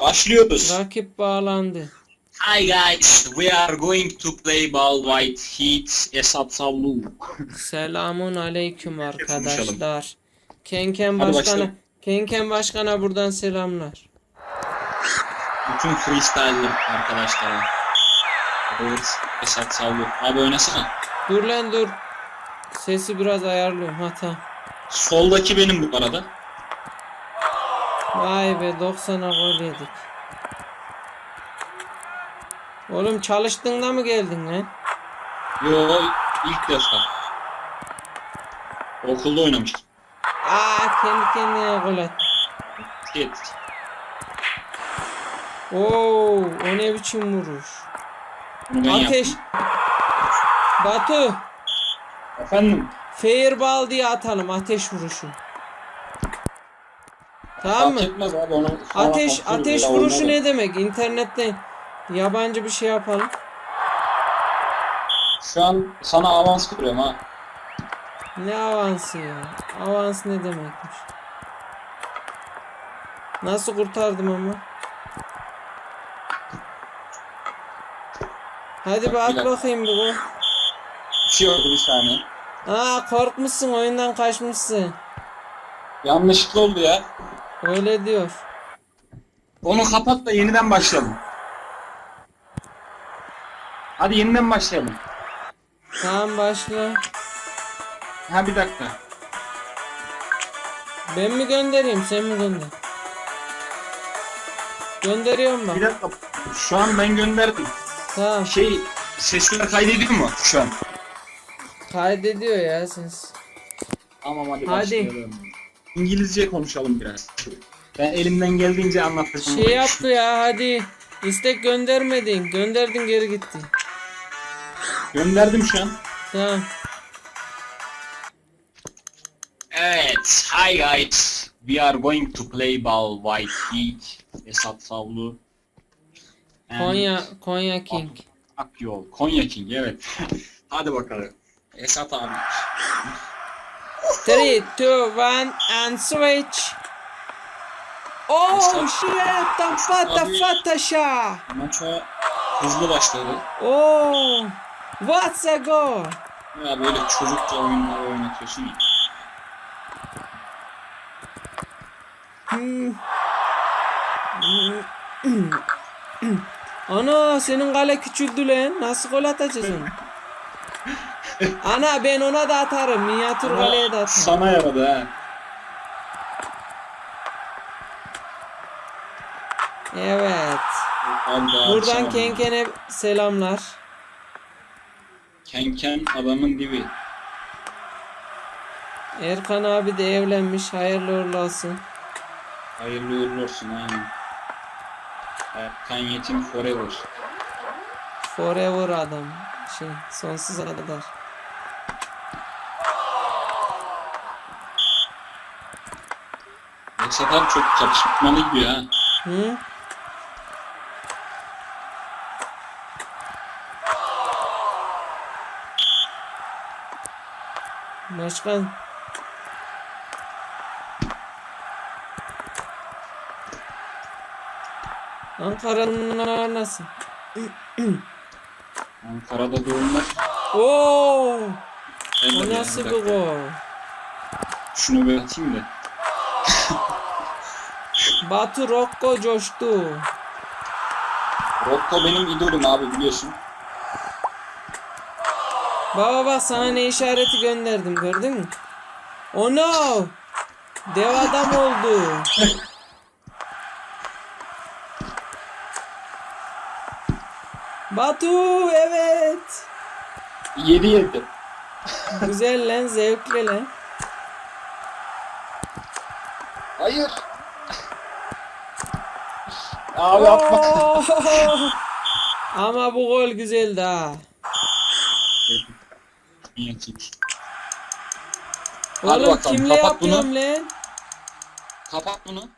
Başlıyoruz. Rakip bağlandı. Hi guys, we are going to play ball white heat Esat Savlu. Selamun aleyküm arkadaşlar. Kenken Hadi başkana başlayalım. Kenken başkana buradan selamlar. Bütün freestyle'lı arkadaşlara. Evet, Esat Savlu. Abi oynasana. Dur lan dur. Sesi biraz ayarlıyorum. Ha tamam. Soldaki benim bu arada. Vay be 90'a gol yedik. Oğlum çalıştığında mı geldin lan? Yo ilk defa. Okulda oynamıştım. Aa kendi kendine gol attı. Evet. Oo, o ne biçim vuruş. Ben Ateş. yaptım. Batu. Efendim. Fairball diye atalım ateş vuruşu. Tamam mı? etmez abi onu. Ateş ateş vuruşu Oynarım. ne demek? İnternetten yabancı bir şey yapalım. Şu an sana avans veriyorum ha. Ne avansı ya? Avans ne demekmiş? Nasıl kurtardım ama? Hadi bir at bakayım gol. Bir şey oldu bir saniye. Aa korkmuşsun oyundan kaçmışsın. Yanlışlıkla oldu ya. Öyle diyor. Onu kapat da yeniden başlayalım. Hadi yeniden başlayalım. Tamam başla. Ha bir dakika. Ben mi göndereyim sen mi gönder? Gönderiyorum Bir bak. dakika. Şu an ben gönderdim. Tamam. Şey sesler kaydediyor mu şu an? Kaydediyor ya ses. Tamam hadi, Hadi. başlayalım. İngilizce konuşalım biraz. Ben elimden geldiğince anlatacağım. Şey yaptı ya hadi. İstek göndermedin. Gönderdin geri gitti. Gönderdim şu an. Tamam. Evet. Hi guys. We are going to play ball white heat. Esat Savlu. And Konya Konya King. Akyol. Konya King evet. Hadi bakalım. Esat abi. 3, 2, 1 and switch. Oh shit! Tafata Abi. fatasha. Maça hızlı başladı. Oh! What's a goal? Ya böyle çocukça oyunlar oynatıyorsun ya. Hmm. Ana senin kale küçüldü lan. Nasıl gol atacaksın? Ana ben ona da atarım. Minyatür kaleye de atarım. Sana yaradı ha. Evet. Daha Buradan. Kenken'e selamlar. Kenken adamın dibi. Erkan abi de evlenmiş. Hayırlı uğurlu olsun. Hayırlı uğurlu olsun aynen. Erkan Yetim Forever. Forever adam. Şey, sonsuza kadar. Esat abi çok çatışmalı gidiyor ha. Hı? Başkan. Ankara'nın nasıl? Ankara'da doğumlar. Oo! O nasıl bir gol? Şunu bir atayım da. Batu Rocco coştu. Rocco benim idolüm abi biliyorsun. Baba bak sana ne işareti gönderdim gördün mü? Oh no! Dev adam oldu. Batu evet. 7-7. Güzel lan zevkli lan. Hayır. Abi yapma. Oo! Ama bu gol güzeldi ha. Hadi Oğlum bakalım, kimle kapat bunu. yapıyorum lan? Kapat bunu.